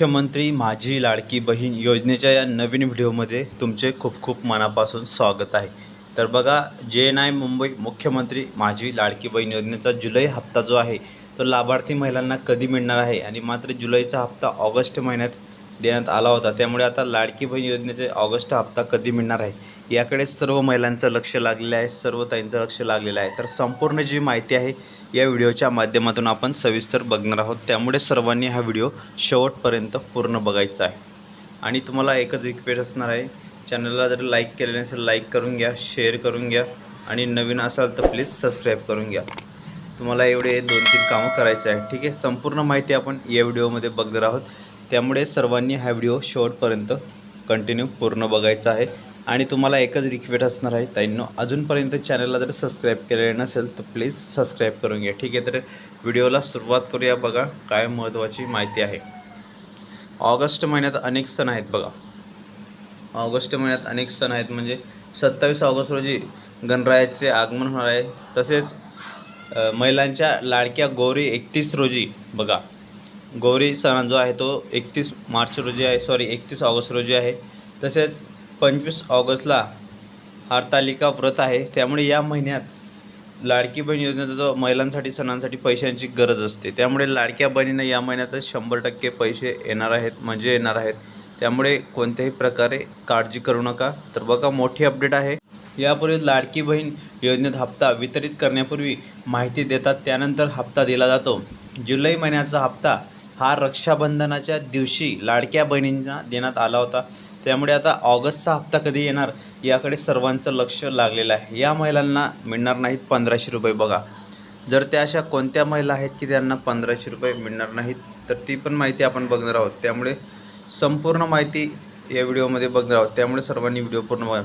मुख्यमंत्री माझी लाडकी बहीण योजनेच्या या नवीन व्हिडिओमध्ये तुमचे खूप खूप मनापासून स्वागत आहे. तर बघा जे एन आय मुंबई मुख्यमंत्री माझी लाडकी बहीण योजनेचा जुलै हप्ता जो आहे तो लाभार्थी महिलांना कधी मिळणार आहे? आणि मात्र जुलैचा हप्ता ऑगस्ट महिन्यात देण्यात आला होता. त्यामुळे आता लाडकी बहीण योजनेचे ऑगस्ट हप्ता कधी मिळणार आहे? याकडे सर्व महिलांचं लक्ष लागलेलं आहे सर्व ताईंचं लक्ष लागलेलं आहे. तर संपूर्ण जी माहिती आहे या व्हिडिओच्या माध्यमातून आपण सविस्तर बघणार आहोत. त्यामुळे सर्वांनी हा व्हिडिओ शेवटपर्यंत पूर्ण बघायचा आहे. आणि तुम्हाला एकच रिक्वेस्ट असणार आहे चॅनलला जर लाईक केले नसेल लाईक करून घ्या शेअर करून घ्या आणि नवीन असाल तर प्लीज सबस्क्राईब करून घ्या. तुम्हाला एवढे दोन तीन कामं करायचे आहे ठीक आहे? संपूर्ण माहिती आपण या व्हिडिओमध्ये बघणार आहोत. त्यामुळे सर्वांनी हा व्हिडिओ शेवटपर्यंत कंटिन्यू पूर्ण बघायचा आहे. आणि तुम्हाला एकच रिक्वेस्ट असणार आहे ताईंनो अजूनपर्यंत चॅनलला जर सबस्क्राईब केलेलं नसेल तर प्लीज सबस्क्राईब करून घ्या. ठीक आहे तर व्हिडिओला सुरुवात करूया बघा काय महत्त्वाची माहिती आहे. ऑगस्ट महिन्यात अनेक सण आहेत बघा. ऑगस्ट महिन्यात अनेक सण आहेत म्हणजे सत्तावीस ऑगस्ट रोजी गणरायाचे आगमन होणार आहे. तसेच महिलांच्या लाडक्या गौरी एकतीस रोजी बघा. गौरी सण जो आहे तो एकतीस मार्च रोजी आहे सॉरी एकतीस ऑगस्ट रोजी आहे. तसेच पंचवीस ऑगस्टला हरतालिका व्रत आहे. त्यामुळे या महिन्यात लाडकी बहीण योजनेचा जो महिलांसाठी सणांसाठी पैशांची गरज असते. त्यामुळे लाडक्या बहिणींना या महिन्यातच शंभर टक्के पैसे येणार आहेत म्हणजे येणार आहेत. त्यामुळे कोणत्याही प्रकारे काळजी करू नका. तर बघा मोठी अपडेट आहे. यापूर्वी लाडकी बहीण योजनेत हप्ता वितरित करण्यापूर्वी माहिती देतात. त्यानंतर हप्ता दिला जातो. जुलै महिन्याचा हप्ता हा रक्षाबंधनाच्या दिवशी लाडक्या बहिणींना देण्यात आला होता. त्यामुळे आता ऑगस्टचा हप्ता कधी येणार याकडे सर्वांचं लक्ष लागलेलं आहे. या महिलांना मिळणार नाहीत पंधराशे रुपये बघा. जर त्या अशा कोणत्या महिला आहेत की त्यांना पंधराशे रुपये मिळणार नाहीत तर ती पण माहिती आपण बघणार आहोत. त्यामुळे संपूर्ण माहिती या व्हिडिओमध्ये बघणार आहोत. त्यामुळे सर्वांनी व्हिडिओ पूर्ण बघा.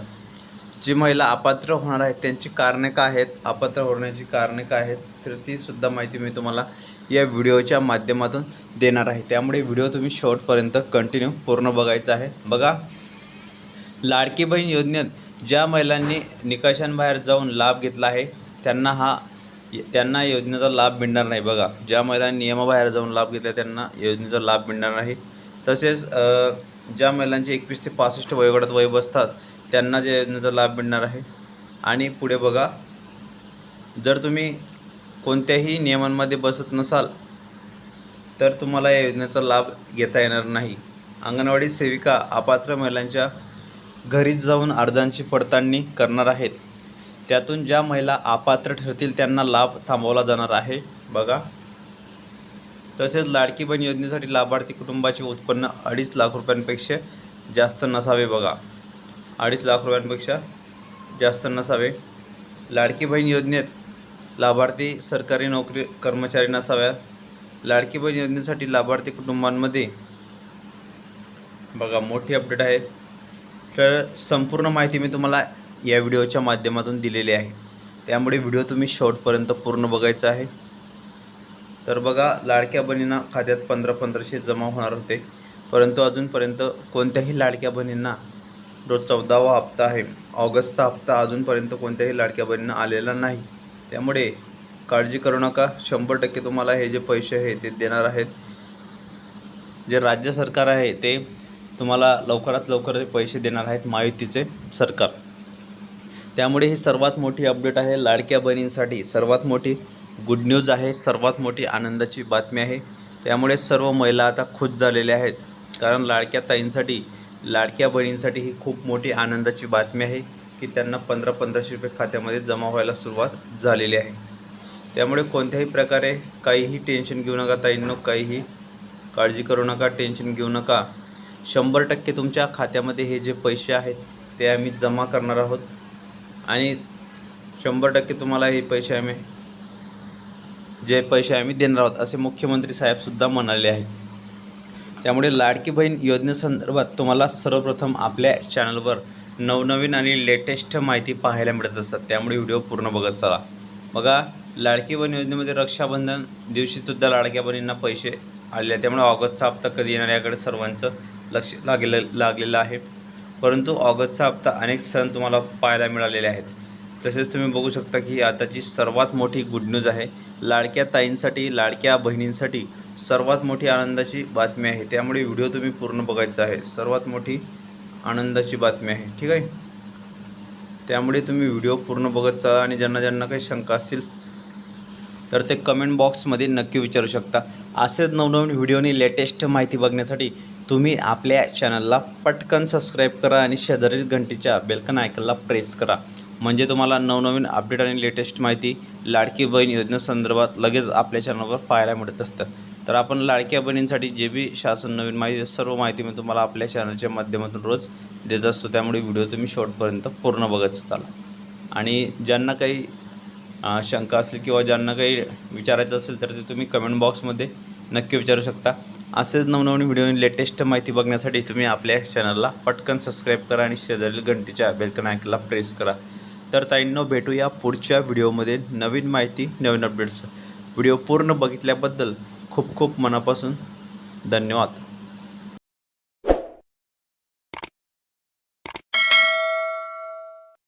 जी महिला अपात्र होणार आहेत त्यांची कारणे काय आहेत अपात्र होण्याची कारणे काय आहेत तर तीसुद्धा माहिती मी तुम्हाला या व्हिडिओच्या माध्यमातून देणार आहे. त्यामुळे व्हिडिओ तुम्ही शेवटपर्यंत कंटिन्यू पूर्ण बघायचा आहे. बघा लाडकी बहीण योजनेत ज्या महिलांनी निकषांबाहेर जाऊन लाभ घेतला आहे त्यांना हा त्यांना योजनेचा लाभ मिळणार नाही. बघा ज्या महिलांनी नियमाबाहेर जाऊन लाभ घेतला त्यांना योजनेचा लाभ मिळणार नाही. तसेच ज्या महिलांचे एकवीस ते पासष्ट वयोगटात वय बसतात त्यांना त्या योजनेचा लाभ मिळणार आहे. आणि पुढे बघा जर तुम्ही कोणत्याही नियमांमध्ये बसत नसाल तर तुम्हाला या योजनेचा लाभ घेता येणार नाही. अंगणवाडी सेविका अपात्र महिलांच्या घरीच जाऊन अर्जांची पडताळणी करणार आहेत. त्यातून ज्या महिला अपात्र ठरतील त्यांना लाभ थांबवला जाणार आहे. बघा. तसेच लाडकी बहीण योजनेसाठी लाभार्थी कुटुंबाचे उत्पन्न अडीच लाख रुपयांपेक्षा जास्त नसावे बघा. अडीच लाख रुपयांपेक्षा जास्त नसावे. लाडकी बहीण योजनेत लाभार्थी सरकारी नोकरी कर्मचारी नसाव्या. लाडकी बहीण योजनेसाठी लाभार्थी कुटुंबांमध्ये बघा मोठी अपडेट आहे. तर संपूर्ण माहिती मी तुम्हाला या व्हिडिओच्या माध्यमातून दिलेली आहे. त्यामुळे व्हिडिओ तुम्ही शेवटपर्यंत पूर्ण बघायचा आहे. तर बघा लाडक्या बहिणींना खात्यात पंधरा पंधराशे जमा होणार होते. परंतु अजूनपर्यंत कोणत्याही लाडक्या बहिणींना जो चौदावा हप्ता आहे. ऑगस्टचा हप्ता अजूनपर्यंत कोणत्याही लाडक्या बहिणीनं आलेला नाही. त्यामुळे काळजी करू नका. शंभर टक्के तुम्हाला हे जे पैसे आहे ते देणार आहेत. जे राज्य सरकार आहे ते तुम्हाला लवकरात लवकर पैसे देणार आहेत महायुतीचे सरकार. त्यामुळे ही सर्वात मोठी अपडेट आहे. लाडक्या बहिणींसाठी सर्वात मोठी गुड न्यूज आहे. सर्वात मोठी आनंदाची बातमी आहे. त्यामुळे सर्व महिला आता खुश झालेल्या आहेत. कारण लाडक्या ताईंसाठी लाडक्या बहिणींसाठी ही खूप मोठी आनंदाची बातमी आहे की त्यांना पंधरा पंधराशे रुपये खात्यामध्ये जमा व्हायला सुरुवात झालेली आहे. त्यामुळे कोणत्याही प्रकारे काहीही टेन्शन घेऊ नका ताईंनो काहीही काळजी करू नका टेन्शन घेऊ नका. शंभर टक्के तुमच्या खात्यामध्ये हे जे पैसे आहेत ते आम्ही जमा करणार आहोत. आणि शंभर टक्के तुम्हाला हे पैसे आम्ही जे पैसे आम्ही देणार आहोत असे मुख्यमंत्री साहेबसुद्धा म्हणाले आहेत. त्यामुळे लाडकी बहीण योजनेसंदर्भात तुम्हाला सर्वप्रथम आपल्या चॅनलवर नवनवीन आणि लेटेस्ट माहिती पाहायला मिळत असतात. त्यामुळे व्हिडिओ पूर्ण बघत चला. बघा लाडकी बहीण योजनेमध्ये रक्षाबंधन दिवशीसुद्धा लाडक्या बहिणींना पैसे आलेले त्यामुळे ऑगस्टचा हप्ता कधी येणार याकडे सर्वांचं लक्ष लागलेलं लागलेलं आहे. परंतु ऑगस्टचा हप्ता अनेक सण तुम्हाला पाहायला मिळालेले आहेत. तसेच तुम्ही बघू शकता की आताची सर्वात मोठी गुड न्यूज आहे लाडक्या ताईंसाठी लाडक्या बहिणींसाठी सर्वात मोठी आनंदाची बातमी आहे. त्यामुळे व्हिडिओ तुम्ही पूर्ण बघायचा आहे. सर्वात मोठी आनंदाची बातमी आहे. ठीक आहे? त्यामुळे तुम्ही व्हिडिओ पूर्ण बघत चाला आणि ज्यांना ज्यांना काही शंका असतील तर ते कमेंट बॉक्समध्ये नक्की विचारू शकता. असेच नवनवीन व्हिडिओनी लेटेस्ट माहिती बघण्यासाठी तुम्ही आपल्या चॅनलला पटकन सबस्क्राईब करा आणि शेजारील घंटीच्या बेलकन आयकनला प्रेस करा. म्हणजे तुम्हाला नवनवीन अपडेट आणि लेटेस्ट माहिती लाडकी बहीण योजनेसंदर्भात लगेच आपल्या चॅनलवर पाहायला मिळत असतात. तर आपण लाडक्या बहिणींसाठी जे बी शासन नवीन माहिती सर्व माहिती मी तुम्हाला आपल्या चॅनलच्या माध्यमातून रोज देत असतो. त्यामुळे व्हिडिओ तुम्ही शॉर्टपर्यंत पूर्ण बघत चाला. आणि ज्यांना काही शंका असेल किंवा ज्यांना काही विचारायचं असेल तर ते तुम्ही कमेंट बॉक्समध्ये नक्की विचारू शकता. असेच नवनवीन व्हिडिओ लेटेस्ट माहिती बघण्यासाठी तुम्ही आपल्या चॅनलला पटकन सबस्क्राईब करा आणि शेजारील घंटीच्या बेलकन आयकनला प्रेस करा. तर ताईंनो भेटूया पुढच्या व्हिडिओमध्ये नवीन माहिती नवीन अपडेट्स व्हिडिओ पूर्ण बघितल्याबद्दल खूप खूप मनापासून धन्यवाद.